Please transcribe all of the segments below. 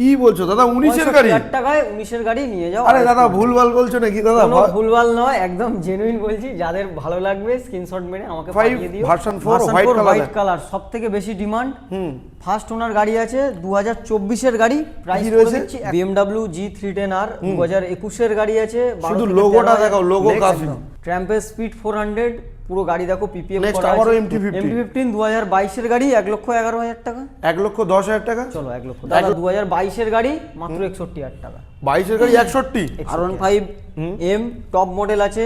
কি বলছো? দাদা উনিশের গাড়ি? টাকায় উনিশের গাড়ি নিয়ে যাও। আরে দাদা ভুলভাল বলছো নাকি দাদা? ভুলভাল নয় একদম জেনুইন বলছি। যাদের ভালো লাগবে স্ক্রিনশট মেরে আমাকে পাঠিয়ে দিও। version four, white color white colour সব থেকে বেশি ডিমান্ড হুম। ফার্স্ট ওনার গাড়ি আছে দু হাজার চব্বিশের গাড়ি। প্রাইস রয়েছে? আর দু হাজার একুশের গাড়ি আছে শুধু লোগোটা দেখাও, লোগো কাফি। ট্র্যাম্পের স্পিড ফোর হান্ড্রেড পুরো গাড়ি দেখো পিপিএম করা আবারও আছে। MT-15 এমটি ফিফটিন দু হাজার বাইশের গাড়ি এক লক্ষ এগারো হাজার টাকা। এক লক্ষ দশ হাজার টাকা? চলো এক লক্ষ। দাদা দু হাজার বাইশের গাড়ি মাত্র একষট্টি হাজার টাকা। বাইশের গাড়ি একষট্টি? R one five M top model আছে।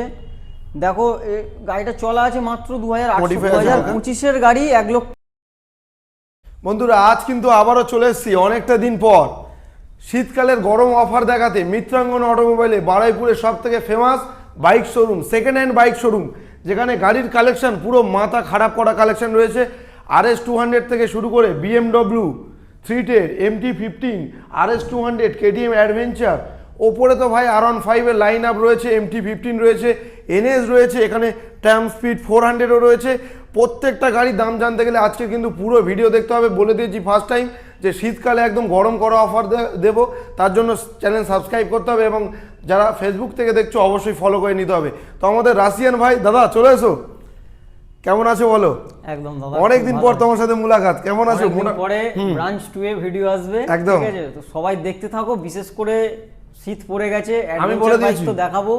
দেখো এ গাড়িটা চলা আছে মাত্র দু হাজার আটশো। দু হাজার পঁচিশের গাড়ি এক লক্ষ। বন্ধুরা আজ কিন্তু আবারও চলে এসেছি অনেকটা দিন পর। শীতকালের গরম অফার দেখাতে মিত্রাঙ্গন অটোমোবাইলে বারাইপুরের সব থেকে famous bike showroom second hand bike showroom যেখানে গাড়ির কালেকশন পুরো মাথা খারাপ করা কালেকশন রয়েছে। আর এস টু হান্ড্রেড থেকে শুরু করে বিএমডব্লিউ থ্রি টের MT fifteen R S two hundred KTM adventure ওপরে তো ভাই আর ওয়ান ফাইভের লাইন আপ রয়েছে এমটি ফিফটিন রয়েছে এনএস রয়েছে, এখানে ট্যাম স্পিড ফোর হান্ড্রেডও রয়েছে। প্রত্যেকটা গাড়ির দাম জানতে গেলে আজকে কিন্তু পুরো ভিডিও দেখতে হবে। বলে দিয়েছি ফার্স্ট টাইম যে শীতকালে একদম গরম করা অফার দেবো। তার জন্য চ্যানেল সাবস্ক্রাইব করতে হবে এবং যারা ফেসবুক থেকে দেখছ অবশ্যই ফলো করে নিতে হবে। তো আমাদের রাশিয়ান ভাই দাদা চলে এসো। কেমন আছো বলো? একদম দাদা অনেকদিন পর তোমার সাথে মুলাকাত। কেমন আছো? পরে ব্রাঞ্চ টু এ ভিডিও আসবে একদম। ঠিক আছে? তো সবাই দেখতে থাকো বিশেষ করে শীত পড়ে গেছে আমি বলে দিয়েছি। তো দেখাবো।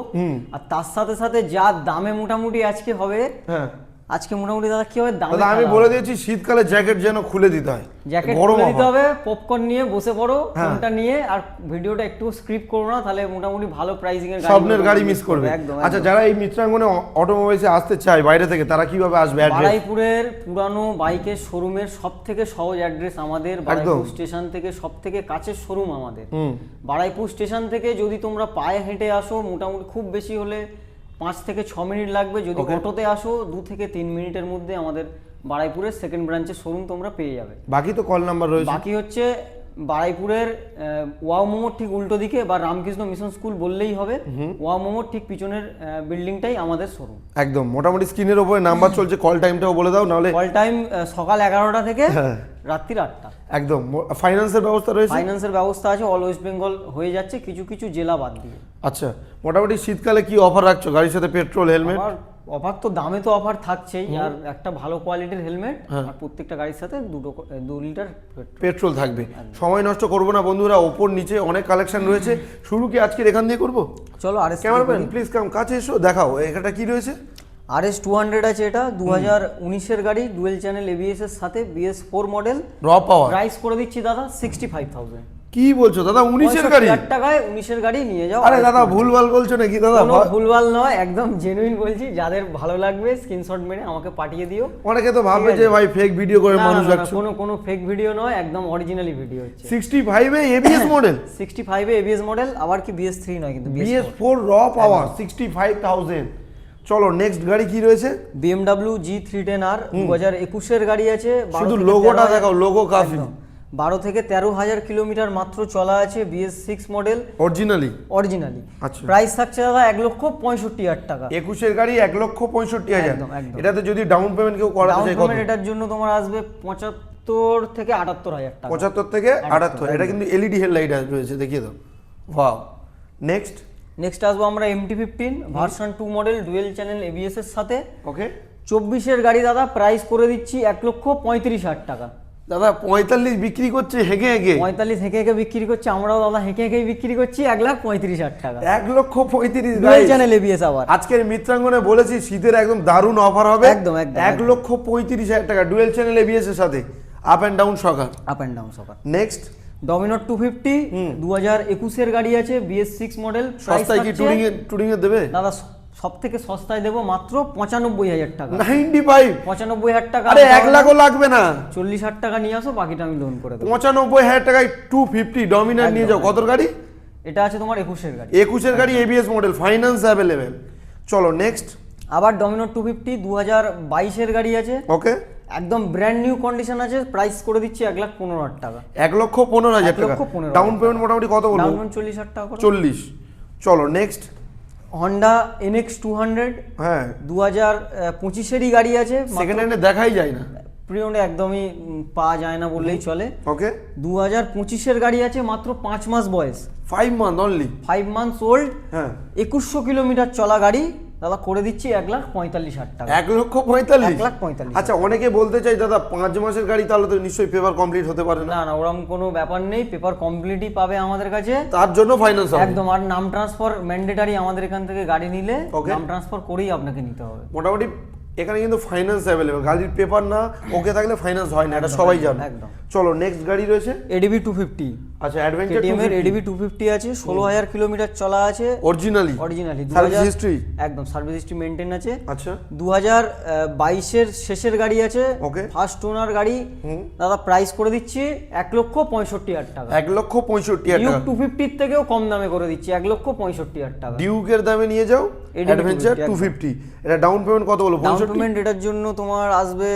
আর তার সাথে সাথে যা দামে মোটামুটি আজকে হবে হ্যাঁ। আজকে মোটামুটি দাদা কি হবে? দামে দাদা আমি বলে দিয়েছি শীতকালে জ্যাকেট যেন খুলে দিতে হয়। জ্যাকেট গরম খুলে দিতে হবে পপকর্ন নিয়ে বসে পড়ো হ্যাঁ। ফোনটা নিয়ে আর ভিডিওটা একটু স্ক্রিপ্ট করো না তাহলে মোটামুটি ভালো প্রাইসিং এর স্বপ্নের গাড়ি মিস করবে। একদম আচ্ছা যারা এই মিত্রাঙ্গনে অটোমোবাইলসে আসতে চায় বাইরে থেকে তারা কীভাবে আসবে অ্যাড্রেস বারাইপুরের পুরানো বাইকের শোরুমের সব থেকে সহজ অ্যাড্রেস আমাদের বারাইপুর স্টেশন থেকে সব থেকে কাছের শোরুম আমাদের। বারাইপুর স্টেশন থেকে যদি তোমরা পায়ে হেঁটে আসো মোটামুটি খুব বেশি হলে পাঁচ থেকে ছ মিনিট লাগবে। যদি অটোতে আসো দু থেকে তিন মিনিটের মধ্যে আমাদের বারাইপুরের সেকেন্ড ব্রাঞ্চের শোরুম তোমরা পেয়ে যাবে। বাকি তো কল নাম্বার রয়েছে। বাকি হচ্ছে বারাইপুরের ওয়াও মোমোর ঠিক উল্টো দিকে বা রামকৃষ্ণ মিশন স্কুল বললেই হবে। ওয়াও মোমোর ঠিক পিছনের বিল্ডিংটাই আমাদের শোরুম একদম। মোটামুটি স্ক্রিনের ওপরে নাম্বার চলছে। কল টাইমটাও বলে দাও নাহলে কল টাইম সকাল এগারোটা থেকে হ্যাঁ। রাত্রির আটটা। একদম। ফাইন্যান্সের ব্যবস্থা রয়েছে? ফাইন্যান্সের ব্যবস্থা আছে অল ওয়েস্ট বেঙ্গল হয়ে যাচ্ছে কিছু কিছু জেলা বাদ দিয়ে। আচ্ছা মোটামুটি শীতকালে কি অফার রাখছো? গাড়ির সাথে পেট্রোল হেলমেট অফার তো দামে তো অফার থাকছেই আর একটা ভালো কোয়ালিটির হেলমেট হ্যাঁ। আর প্রত্যেকটা গাড়ির সাথে দুটো দু লিটার পেট্রোল। থাকবে। সময় নষ্ট করব না বন্ধুরা ওপর নিচে অনেক কালেকশন রয়েছে। শুরু কি আজকের এখান দিয়ে করব? চলো আর ক্যামেরাম্যান প্লিজ কাম কাছে এসো দেখাও এটা কি রয়েছে? আর এস টু হান্ড্রেড আছে এটা দু হাজার উনিশের গাড়ি ডুয়েল চ্যানেল এবিএস এর সাথে বিএস ফোর মডেল র পাওয়ার প্রাইস করে দিচ্ছি দাদা সিক্সটি ফাইভ থাউজেন্ড কি বলছো? দাদা উনিশের গাড়ি? টাকায় উনিশের গাড়ি নিয়ে যাও আরে দাদা ভুলভাল বলছো নাকি দাদা? ভুলভাল নয় একদম জেনুইন বলছি যাদের ভালো লাগবে স্ক্রিনশট মেরে আমাকে পাঠিয়ে দিও। অনেকে তো ভাববে যে ভাই ফেক ভিডিও করে মানুষ রাখছো কোনো কোনো ফেক ভিডিও নয় একদম অরিজিনালি ভিডিও হচ্ছে। সিক্সটি ফাইভে এবিএস মডেল সিক্সটি ফাইভে এবিএস মডেল আবার কি বিএস থ্রি নয় কিন্তু বিএস ফোর র পাওয়ার সিক্সটি ফাইভ থাউজেন্ড চলো নেক্সট গাড়ি কি রয়েছে? BMW G three ten R দু হাজার একুশের গাড়ি আছে শুধু লোগোটা 13 দেখাও লোগো কাফি। বারো থেকে তেরো হাজার কিলোমিটার মাত্র চলা আছে BS six model originally originally আচ্ছা। প্রাইস থাকছে দাদা এক লক্ষ পঁয়ষট্টি হাজার টাকা। একুশের গাড়ি এক লক্ষ পঁয়ষট্টি হাজার। এটাতে যদি ডাউন পেমেন্ট কেউ করাতে ডাউন পেমেন্ট এটার জন্য তোমার আসবে পঁচাত্তর থেকে আটাত্তর হাজার টাকা। পঁচাত্তর থেকে আটাত্তর এটা কিন্তু এলইডি হেডলাইট রয়েছে দেখিয়ে দাও। ওয়াও নেক্সট নেক্সট আসব আমরা MT fifteen version two model dual channel ABS এর সাথে। ওকে চব্বিশের গাড়ি দাদা প্রাইস করে দিচ্ছি এক লক্ষ পঁয়ত্রিশ হাজার টাকা। দাদা পঁয়তাল্লিশ বিক্রি করছে হেঁকে হেঁকে। পঁয়তাল্লিশ হেঁকে হেঁকে বিক্রি করছে আমরাও দাদা হেঁকে হেঁকেই বিক্রি করছি এক লাখ পঁয়ত্রিশ হাজার টাকা। এক লক্ষ পঁয়ত্রিশ ডুয়েল চ্যানেল এবিএস আবার। আজকের মিত্রাঙ্গনে বলেছি শীতের একদম দারুণ অফার হবে। একদম, একদম, এক লক্ষ পঁয়ত্রিশ হাজার টাকা ডুয়েল চ্যানেল এবিএস এর সাথে। আপ অ্যান্ড ডাউন সকাল। Up and down shocker next ডমিনোর two fifty দু হাজার একুশের গাড়ি আছে বিএস সিক্স মডেল সস্তায় কি টুরিং এর টুরিং এর দেবে? দাদা সব থেকে সস্তায় দেবো মাত্র পঁচানব্বই হাজার টাকা। নাইনটি ফাইভ পঁচানব্বই হাজার টাকা আরে এক লাখও লাগবে না। চল্লিশ হাজার টাকা নিয়ে আসো বাকিটা আমি লোন করে দেবো। পঁচানব্বই হাজার টাকায় টু ফিফটি ডমিনার নিয়ে যাও। কত গাড়ি? এটা আছে তোমার একুশের গাড়ি। একুশের গাড়ি এবিএস মডেল ফাইন্যান্স অ্যাভেলেবেল চলো নেক্সট আবার ডমিনোর টু ফিফটি দু হাজার বাইশের গাড়ি আছে। ওকে একদম ব্র্যান্ড নিউ কন্ডিশন আছে প্রাইস করে দিচ্ছি এক লাখ পনেরো হাজার টাকা। এক লক্ষ পনেরো হাজার টাকা। ডাউন পেমেন্ট মোটামুটি কত বলব? ডাউন চল্লিশ হাজার টাকা চল্লিশ। চলো next Honda NX two hundred হ্যাঁ। দু হাজার পঁচিশেরই গাড়ি আছে সেকেন্ড হ্যান্ডে দেখাই যায় না। প্রিয়নে একদমই পাওয়া যায় না বললেই চলে। ওকে দু হাজার পঁচিশের গাড়ি আছে মাত্র পাঁচ মাস বয়স। Five month only five months old হ্যাঁ। একুশশো কিলোমিটার চলা গাড়ি। দাদা করে দিচ্ছি এক লাখ পঁয়তাল্লিশ হাজার টাকা। এক লক্ষ পঁয়তাল্লিশ? এক লাখ পঁয়তাল্লিশ আচ্ছা অনেকে বলতে চাই দাদা পাঁচ মাসের গাড়ি তাহলে তো নিশ্চয়ই পেপার কমপ্লিট হতে পারে না। না ওরকম কোনো ব্যাপার নেই পেপার কমপ্লিটই পাবে আমাদের কাছে। তার জন্য ফাইন্যান্স একদম আর নাম ট্রান্সফার ম্যান্ডেটারি আমাদের এখান থেকে গাড়ি নিলে. নাম ট্রান্সফার করেই আপনাকে নিতে হবে। মোটামুটি এখানে কিন্তু ফাইন্যান্স অ্যাভেলেবেল গাড়ির পেপার না ওকে থাকলে ফাইন্যান্স হয় না এটা সবাই জানে। একদম। চলো নেক্সট গাড়ি রয়েছে। এডিবি টু ফিফটি আচ্ছা অ্যাডভেঞ্চার কেটিএম এর এডিবি টু ফিফটি আছে ষোলো হাজার কিলোমিটার চলা আছে। অরিজিনালি অরিজিনালি সার্ভিস হিস্ট্রি একদম সার্ভিস হিস্ট্রি মেনটেন আছে। আচ্ছা। দু হাজার বাইশের শেষের গাড়ি আছে। ওকে ফার্স্ট ওনার গাড়ি। দাদা প্রাইস করে দিচ্ছি এক লক্ষ পঁয়ষট্টি হাজার টাকা। এক লক্ষ পঁয়ষট্টি হাজার ডিউক টাকা। টু ফিফটির থেকেও কম দামে করে দিচ্ছি এক লক্ষ পঁয়ষট্টি হাজার টাকা। ডিউকের দামে নিয়ে যাও। অ্যাডভেঞ্চার 250 টু ফিফটি এটা ডাউন পেমেন্ট কত বলো? ডাউন পেমেন্ট এটার জন্য তোমার আসবে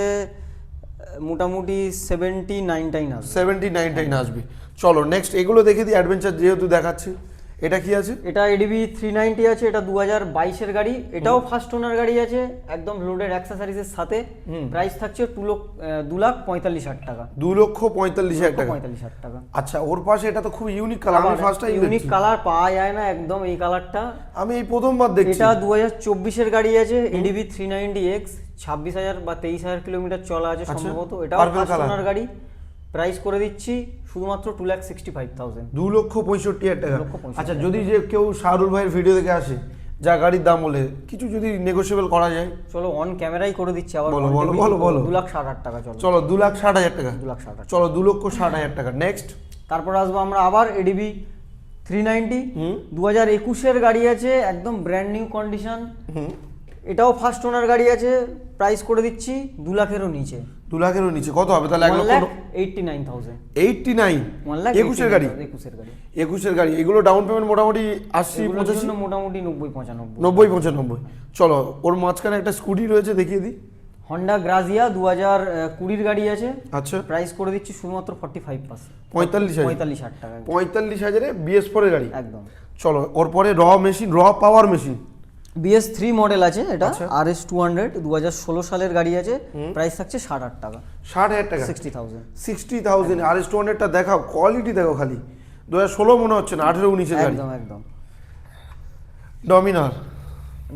মোটামুটি সেভেন্টি নাইনটাইন আসবে। সেভেন্টি নাইন টাইন আসবে। চলো নেক্সট এগুলো দেখে দিই অ্যাডভেঞ্চার যেহেতু দেখাচ্ছি। এটা কি আছে? এটা এডিবি থ্রি নাইনটি আছে এটা দু হাজার বাইশের গাড়ি। এটাও ফার্স্ট ওনার গাড়ি আছে একদম লোডেড অ্যাক্সেসরিজের সাথে। প্রাইস থাকছে টু লক্ষ দু লাখ পঁয়তাল্লিশ হাজার টাকা। দু লক্ষ পঁয়তাল্লিশ হাজার টাকা। পঁয়তাল্লিশ হাজার টাকা। আচ্ছা ওর পাশে এটা তো খুব ইউনিক কালার আমি ফার্স্ট টাইম ইউনিক কালার পাওয়া যায় না একদম এই কালারটা আমি এই প্রথমবার দেখছি। এটা দু হাজার চব্বিশের গাড়ি আছে এডিবি থ্রি নাইনটি এক্স ছাব্বিশ হাজার বা তেইশ হাজার কিলোমিটার চলা আছে সম্ভবত। এটাও আচ্ছা, ফার্স্ট ওনার গাড়ি। প্রাইস করে দিচ্ছি শুধুমাত্র two lakh sixty five thousand দু লক্ষ পঁয়ষট্টি হাজার টাকা। আচ্ছা যদি যে কেউ শাহরুল ভাইয়ের ভিডিও দেখে আসে যা গাড়ির দাম বলে কিছু যদি নেগোসিয়েবল করা যায়। চলো অন ক্যামেরাই করে দিচ্ছি আবার বলো, বলো, বলো, বলো। দু লাখ ষাট হাজার টাকা চলো। চলো দু লাখ ষাট হাজার টাকা। দু লাখ ষাট চলো দু লক্ষ ষাট হাজার টাকা। নেক্সট তারপর আসব আমরা আবার এডিবি থ্রি নাইনটি দু হাজার একুশের গাড়ি আছে একদম ব্র্যান্ড নিউ কন্ডিশন এটাও ফার্স্ট ওনার গাড়ি আছে প্রাইস করে দিচ্ছি দু লাখেরও নিচে। দু লাখেরও নিচে। কত হবে? তাহলে এক লক্ষ eighty nine thousand eighty nine একুশের গাড়ি? একুশের গাড়ি। একুশের গাড়ি। এগুলো ডাউন পেমেন্ট মোটামুটি আশি পঁচাশি? মোটামুটি নব্বই পঁচানব্বই। নব্বই পঁচানব্বই। চলো ওর মাঝখানে একটা স্কুটি রয়েছে দেখিয়ে দিই। হন্ডা গ্রাজিয়া দু হাজার কুড়ির গাড়ি আছে। আচ্ছা। প্রাইস করে দিচ্ছি শুধুমাত্র ফর্টি ফাইভ পার্সেন্ট পঁয়তাল্লিশ পঁয়তাল্লিশ হাজার টাকা। পঁয়তাল্লিশ হাজারে বিএস ফোরের গাড়ি। একদম। চলো ওর পরে র মেশিন র power machine BS three model আছে এটা। আর এস টু হান্ড্রেড দু হাজার ষোলো সালের গাড়ি আছে প্রাইস থাকছে ষাট হাজার টাকা। ষাট হাজার টাকা? Sixty thousand sixty thousand R S two হান্ড্রেডটা দেখাও কোয়ালিটি দেখো খালি। দু হাজার ষোলো মনে হচ্ছে না আঠেরো উনিশে একদম একদম। ডমিনার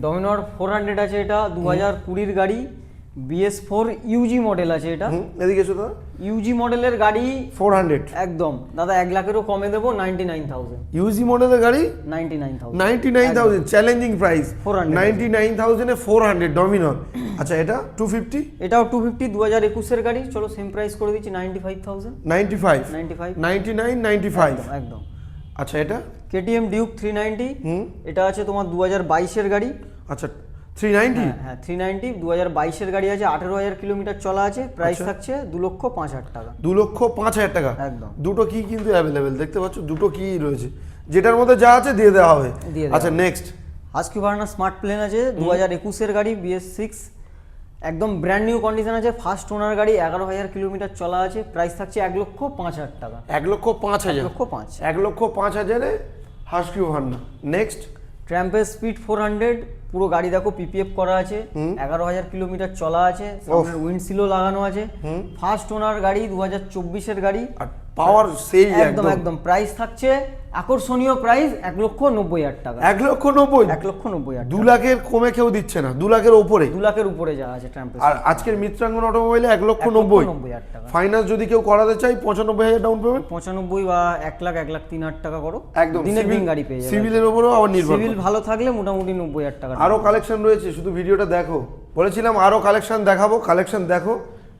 ডমিনার ফোর হান্ড্রেড আছে এটা দু হাজার কুড়ির গাড়ি বিএস ফোর ইউজি মডেল আছে এটা। এদিকে এসো দাদা ইউজি মডেলের গাড়ি ফোর হান্ড্রেড একদম। দাদা এক লাখেরও কমে দেবো নাইনটি নাইন থাউজেন্ড ইউজি মডেলের গাড়ি? Ninety nine thousand ninety nine thousand challenging price 400 ninety nine থাউজেন্ডে four hundred Dominar আচ্ছা এটা টু ফিফটি এটাও টু ফিফটি দু হাজার একুশের গাড়ি। চলো সেম প্রাইস করে দিচ্ছি ninety five thousand ninety five ninety five ninety nine ninety five একদম। আচ্ছা এটা? কেটিএম ডিউক থ্রি নাইনটি হুম। এটা আছে তোমার দু হাজার বাইশের গাড়ি। আচ্ছা থ্রি নাইনটি? হ্যাঁ হ্যাঁ থ্রি নাইনটি দু হাজার বাইশের গাড়ি আছে আঠেরো হাজার কিলোমিটার চলা আছে প্রাইস আচ্ছা। থাকছে দু লক্ষ পাঁচ হাজার টাকা। দু লক্ষ পাঁচ হাজার টাকা? একদম। দুটো কি কিন্তু অ্যাভেলেবেল দেখতে পাচ্ছ দুটো কি রয়েছে। যেটার মধ্যে যা আছে দিয়ে দেওয়া হবে আচ্ছা next Husqvarna Svartpilen আছে দু হাজার একুশের গাড়ি বিএস সিক্স একদম ব্র্যান্ড নিউ কন্ডিশন আছে ফার্স্ট ওনার গাড়ি এগারো হাজার কিলোমিটার চলা আছে প্রাইস থাকছে এক লক্ষ পাঁচ হাজার টাকা। এক লক্ষ পাঁচ হাজার। লক্ষ পাঁচ। এক লক্ষ পাঁচ হাজারে হাসকিউ ভান্না নেক্সট ট্র্যাম্পের স্পিড ফোর হান্ড্রেড পুরো গাড়ি দেখো পিপিএফ করা আছে এগারো হাজার কিলোমিটার চলা আছে সামনের উইন্ডশিলও লাগানো আছে। ফার্স্ট ওনার গাড়ি দু হাজার চব্বিশের গাড়ি। পাওয়ার সেই একদম একদম। প্রাইস থাকছে আকর্ষণীয় প্রাইস এক লক্ষ নব্বই হাজার টাকা। এক লক্ষ নব্বই? এক লক্ষ নব্বই হাজার দু লাখের কমে কেউ দিচ্ছে না দু লাখের ওপরে দু লাখের উপরে যা আছে আর আজকের মিত্রাঙ্গন অটোমোবাইলে এক লক্ষ নব্বই। নব্বই হাজার টাকা। ফাইন্যান্স যদি কেউ করাতে চাই পঁচানব্বই হাজার ডাউন পেমেন্ট পঁচানব্বই বা এক লাখ এক লাখ তিন হাজার টাকা করো। একদম দিনের দিন গাড়ি পেয়ে যাবে। সিভিলের উপরেও আবার নির্ভর সিভিল ভালো থাকলে মোটামুটি নব্বই হাজার টাকা। আরও কালেকশন রয়েছে শুধু ভিডিওটা দেখো। বলেছিলাম আরও কালেকশন দেখাবো কালেকশন দেখো।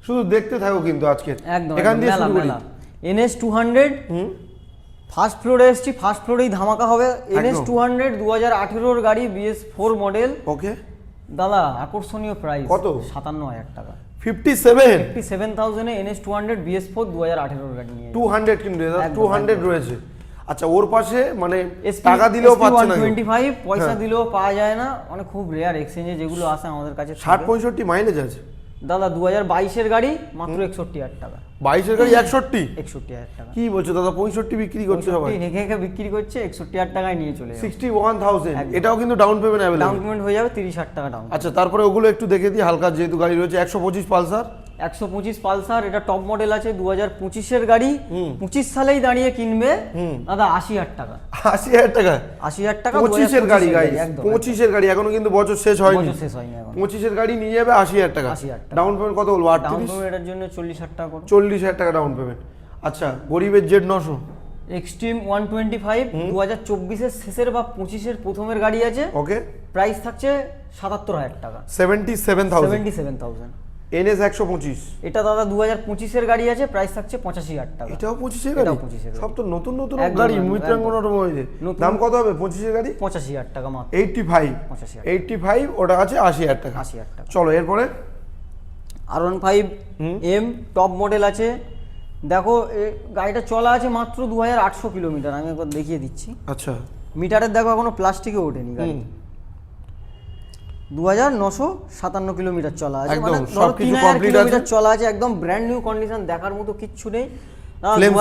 শুধু দেখতে থাকো কিন্তু আজকে। একদম এখান দিয়ে শুরু করি। এনএস টু হান্ড্রেড হুম? ফার্স্ট ফ্লোরে এসছি ফার্স্ট ফ্লোরেই ধামাকা হবে। এনএস টু হান্ড্রেড দু হাজার আঠেরোর গাড়ি বিএস ফোর মডেল ওকে দাদা আকর্ষণীয় প্রাইস কত? সাতান্ন হাজার টাকা। Fifty seven fifty seven থাউজেন্ডে NS two hundred BS four দু হাজার আঠেরোর গাড়ি নিয়ে টু হান্ড্রেড কিন্তু টু হান্ড্রেড রয়েছে। আচ্ছা ওর পাশে মানে টাকা দিলেও পাচ্ছে না টোয়েন্টি ফাইভ পয়সা হ্যাঁ। দিলেও পাওয়া যায় না। মানে খুব রেয়ার এক্সচেঞ্জে যেগুলো আসে আমাদের কাছে ষাট থাকে। পঁয়ষট্টি মাইলেজ আছে। দাদা দু হাজার বাইশের গাড়ি মাত্র একষট্টি হাজার টাকা। বাইশের গাড়ি একষট্টি? একষট্টি হাজার টাকা। কি বলছো দাদা পঁয়ষট্টি বিক্রি করছে সবাই। হেঁকে হেঁকে বিক্রি করছে একষট্টি হাজার টাকায় নিয়ে চলে সিক্সটি ওয়ান থাউজেন্ড। এটাও কিন্তু ডাউন পেমেন্ট ডাউন পেমেন্ট হয়ে যাবে তিরিশ হাজার টাকা ডাউন আচ্ছা তারপরে ওগুলো একটু দেখে দিই হালকা যেহেতু গাড়ি রয়েছে একশো পঁচিশ পালসার। একশো পঁচিশ পালসার এটা টপ মডেল আছে দু হাজার পঁচিশের গাড়ি। পঁচিশ সালেই দাঁড়িয়ে কিনবে দাদা আশি হাজার টাকা। আশি হাজার টাকা। আশি হাজার টাকা পঁচিশের গাড়ি গাই পঁচিশের গাড়ি এখনও কিন্তু বছর শেষ হয়নি। শেষ হয়নি পঁচিশের গাড়ি নিয়ে যাবে আশি হাজার টাকা। 80,000 টাকা। ডাউন পেমেন্ট কত বলব? ডাউন আটত্রিশ? পেমেন্টের জন্য চল্লিশ হাজার টাকা চল্লিশ হাজার টাকা ডাউন পেমেন্ট আচ্ছা গরিবের জেড নশো। এক্সট্রিম ওয়ান টোয়েন্টি ফাইভ দু হাজার চব্বিশের শেষের বা পঁচিশের প্রথমের গাড়ি আছে। ওকে প্রাইস থাকছে সাতাত্তর হাজার টাকা। Seventy seven thousand seventy seven thousand NS একশো পঁচিশ। এটা দাদা দু হাজার পঁচিশের গাড়ি আছে প্রাইস থাকছে পঁচাশি হাজার টাকা। এটাও পঁচিশের গাড়ি? এটাও 25 এর গাড়ি। সব তো নতুন নতুন গাড়ি মৈত্রাঙ্গন অটোমোবাইলের দাম কত হবে পঁচিশের গাড়ি? পঁচাশি হাজার টাকা মাত্র। Eighty five. পঁচাশি হাজার এইটটি ফাইভ ওটা আছে আশি হাজার টাকা। আশি হাজার টাকা। চলো এরপরে? R one five M top model আছে। দেখো এ গাড়িটা চলা আছে মাত্র দু হাজার আটশো কিলোমিটার। আমি একবার দেখিয়ে দিচ্ছি। আচ্ছা। মিটারের দেখো এখনও প্লাস্টিকে ওঠেনি গাড়ি। দু হাজার নশো সাতান্ন কিলোমিটার চলা আছে। মানে ধরো তিন হাজার কিলোমিটার চলা আছে একদম ব্র্যান্ড নিউ কন্ডিশন দেখার মতো কিচ্ছু নেই। ফ্লেম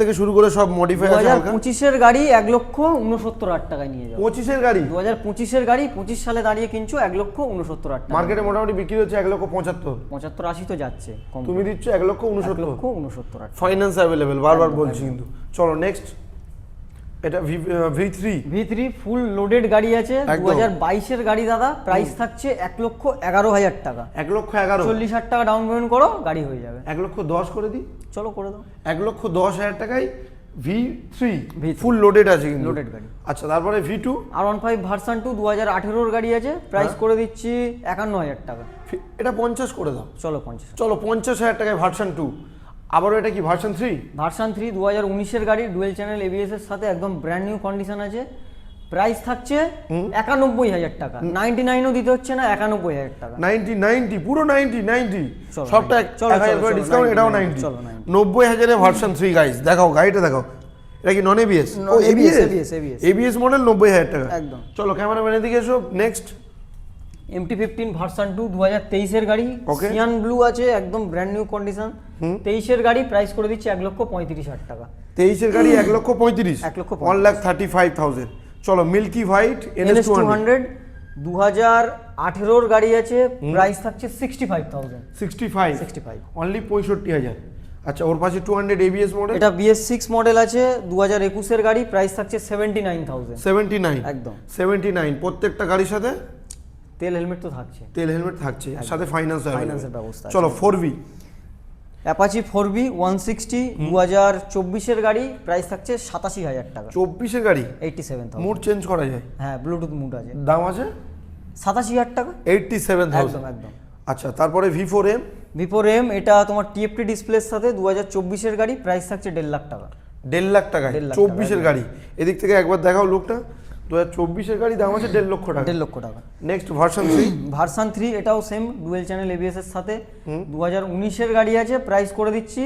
থেকে শুরু করে সব মডিফাই আছে পঁচিশের গাড়ি এক লক্ষ উনসত্তর হাজার টাকায় নিয়ে যাও। পঁচিশের গাড়ি? দু হাজার পঁচিশের গাড়ি পঁচিশ সালে দাঁড়িয়ে কিনছো এক লক্ষ উনসত্তর হাজার টাকা। মার্কেটে মোটামুটি বিক্রি হচ্ছে এক লক্ষ পঁচাত্তর। পঁচাত্তর আশি তো যাচ্ছে তুমি দিচ্ছ এক লক্ষ এক উনসত্তর লক্ষ উনসত্তর হাজার ফাইন্যান্স অ্যাভেলেবেল বারবার বলছি কিন্তু। চলো নেক্সট এটা V three V three full loaded গাড়ি আছে দু হাজার বাইশের গাড়ি দাদা প্রাইস থাকছে এক লক্ষ এগারো হাজার টাকা। এক লক্ষ এগারো। চল্লিশ হাজার টাকা ডাউন পেমেন্ট করো গাড়ি হয়ে যাবে। এক লক্ষ দশ করে দিই। চলো করে দাও। এক লক্ষ দশ হাজার টাকায় V three V3 full loaded আছে কিন্তু। লোডেড গাড়ি। আচ্ছা তারপরে V two R one five version two দু হাজার আঠেরোর গাড়ি আছে প্রাইস হ্যাঁ। করে দিচ্ছি একান্ন হাজার টাকা। এটা পঞ্চাশ করে দাও। চলো পঞ্চাশ। চলো পঞ্চাশ হাজার টাকায় ভার্সন টু আবারও এটা কি ভার্সন থ্রি? ভার্সান থ্রি দু হাজার উনিশের গাড়ি ডুয়েল চ্যানেল এবিএস এর সাথে একদম ব্র্যান্ড নিউ কন্ডিশন আছে। প্রাইস থাকছে একানব্বই হাজার টাকা। নাইনটি নাইনও দিতে হচ্ছে না একানব্বই হাজার টাকা। নাইনটি নাইনটি পুরো নাইনটি নাইনটি সবটা 90 চলো, এক হাজার চলো, ডিসকাউন্ট এটাও 90, নাইনটি চলো, নব্বই হাজারে ভার্সন থ্রি গাইজ দেখাও গাড়িটা দেখাও। এটা কি নন এবিএস ও এবিএস এবিএস মডেল নব্বই হাজার টাকা। একদম। চলো ক্যামেরা ক্যামেরাম্যানের দিকে এসো next MT fifteen version two দু হাজার তেইশের গাড়ি. সিয়ান ব্লু আছে একদম ব্র্যান্ড নিউ কন্ডিশন তেইশের গাড়ি প্রাইস করে দিচ্ছে এক লক্ষ পঁয়ত্রিশ হাজার টাকা। তেইশের গাড়ি এক লক্ষ পঁয়ত্রিশ। এক লক্ষ one lakh thirty five thousand চলো milky white NS two hundred দু হাজার আঠেরোর গাড়ি আছে প্রাইস থাকছে sixty five thousand sixty five sixty five only পঁয়ষট্টি হাজার। আচ্ছা ওর পাশে টু হান্ড্রেড এবিএস মডেল এটা বিএস সিক্স মডেল আছে দু হাজার একুশের গাড়ি প্রাইস থাকছে seventy nine thousand seventy nine একদম। সেভেন্টি নাইন প্রত্যেকটা গাড়ির সাথে? তেল হেলমেট তো থাকছে। তেল হেলমেট থাকছে সাথে ফাইন্যান্স ফাইন্যান্সের ব্যবস্থা। চলো four B Apache four B one sixty দু হাজার চব্বিশের গাড়ি প্রাইস থাকছে সাতাশি হাজার টাকা। চব্বিশের গাড়ি? এইটটি সেভেন মুড চেঞ্জ করা যায়? হ্যাঁ ব্লুটুথ মুড আছে। দাম আছে? সাতাশি হাজার টাকা। এইটটি সেভেন একদম একদম। আচ্ছা তারপরে ভি ফোর এম ভিপোর এম এটা তোমার টিএফটি ডিসপ্লের সাথে দু হাজার চব্বিশের গাড়ি প্রাইস থাকছে দেড় লাখ টাকা। দেড় লাখ টাকা চব্বিশের গাড়ি। এদিক থেকে একবার দেখাও লোকটা দু হাজার চব্বিশের গাড়ি দাম আছে দেড় লক্ষ টাকা। দেড় লক্ষ টাকা। Next version three version three এটাও সেম ডুয়েল চ্যানেল এবিএস এর সাথে। দু হাজার উনিশের গাড়ি আছে প্রাইস করে দিচ্ছি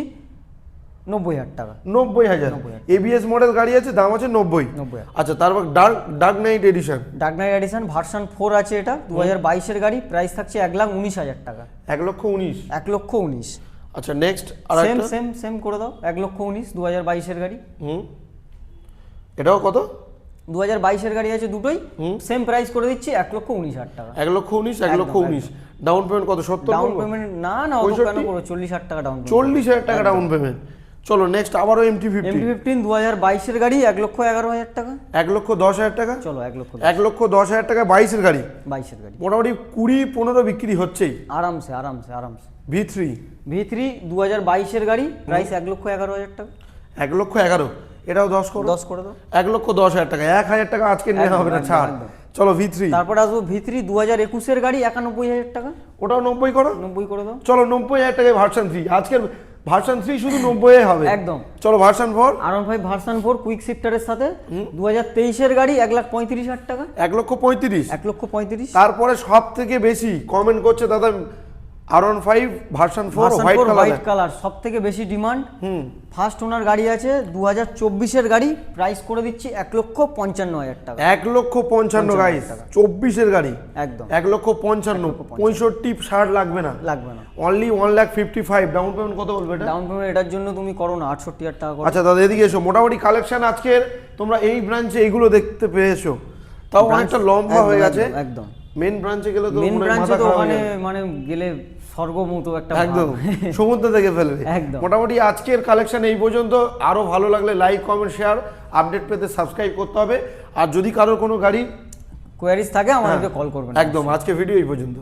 নব্বই হাজার টাকা। নব্বই হাজার। এবিএস মডেল গাড়ি আছে দাম আছে নব্বই। নব্বই আচ্ছা তারপর dark dark knight edition dark knight edition version four আছে এটা দু হাজার বাইশের গাড়ি প্রাইস থাকছে এক লাখ উনিশ হাজার টাকা। এক লক্ষ উনিশ। এক লক্ষ উনিশ। আচ্ছা নেক্সট সেম সেম সেম করে দাও এক লক্ষ উনিশ দু হাজার বাইশের গাড়ি। হুম। এটাও কত? দু হাজার বাইশের গাড়ি আছে দুটোই সেম প্রাইস করে দিচ্ছি এক লক্ষ উনিশ হাজার টাকা। এক লক্ষ উনিশ এক লক্ষ উনিশ। ডাউন পেমেন্ট কত সত্তর ডাউন পেমেন্ট না না অত কেন করো চল্লিশ হাজার টাকা ডাউন চল্লিশ হাজার টাকা ডাউন পেমেন্ট চলো নেক্সট আবারও এমটি ফিফটি এমটি ফিফটিন দু হাজার বাইশের গাড়ি এক লক্ষ এগারো হাজার টাকা। এক লক্ষ দশ হাজার টাকা? চলো এক লক্ষ এক লক্ষ দশ হাজার টাকা বাইশের গাড়ি। বাইশের গাড়ি। মোটামুটি কুড়ি পনেরো বিক্রি হচ্ছেই। আরামসে আরামসে আরামসে। ভি থ্রি ভি থ্রি দু হাজার বাইশের গাড়ি প্রাইস এক লক্ষ এগারো হাজার টাকা। এক লক্ষ এগারো। এটাও দশ করো। দশ করে দাও। এক লক্ষ দশ হাজার টাকা। এক হাজার টাকা আজকে নেওয়া হবে না ছাড়। চলো ভি থ্রি তারপরে আসব ভি থ্রি দু হাজার একুশের গাড়ি একানব্বই হাজার টাকা। ওটাও নব্বই করো। নব্বই করে দাও। চলো নব্বই হাজার টাকায় ভার্সন থ্রি আজকের ভার্সন থ্রি শুধু নব্বই হবে। একদম। চলো version four R one five version four quick শিফটারের সাথে দু হাজার তেইশের গাড়ি এক লাখ পঁয়ত্রিশ হাজার টাকা। এক লক্ষ পঁয়ত্রিশ। এক লক্ষ পঁয়ত্রিশ। তারপরে সব থেকে বেশি কমেন্ট করছে দাদা R one five version four white colour white colour সব থেকে বেশি ডিমান্ড হুম। ফার্স্ট ওনার গাড়ি আছে দু হাজার চব্বিশের গাড়ি প্রাইস করে দিচ্ছি এক লক্ষ পঞ্চান্ন হাজার টাকা। এক লক্ষ পঞ্চান্ন গাইস টাকা। চব্বিশের গাড়ি। একদম। এক লক্ষ পঞ্চান্ন পঁয়ষট্টি ষাট লাগবে না। লাগবে না। Only one lakh fifty five down payment কত বলবে এটা? ডাউন পেমেন্ট এটার জন্য তুমি করো না আটষট্টি হাজার টাকা করো। আচ্ছা দাদা এদিকে এসো। মোটামুটি কালেকশন আজকের তোমরা এই ব্রাঞ্চে এইগুলো দেখতে পেয়েছ। তাও অনেকটা লম্বা হয়ে গেছে। একদম, মেন ব্রাঞ্চে গেলে তো মেন ব্রাঞ্চে তো ওখানে মানে গেলে স্বর্গমতো একটা একদম সমুদ্র থেকে ফেলবে। একদম। মোটামুটি আজকের কালেকশন এই পর্যন্ত। আরও ভালো লাগলে লাইক কমেন্ট শেয়ার আপডেট পেতে সাবস্ক্রাইব করতে হবে। আর যদি কারোর কোনো গাড়ি কোয়ারিজ থাকে আমাদেরকে হ্যাঁ, কল করবেন। একদম আজকে ভিডিও এই পর্যন্ত।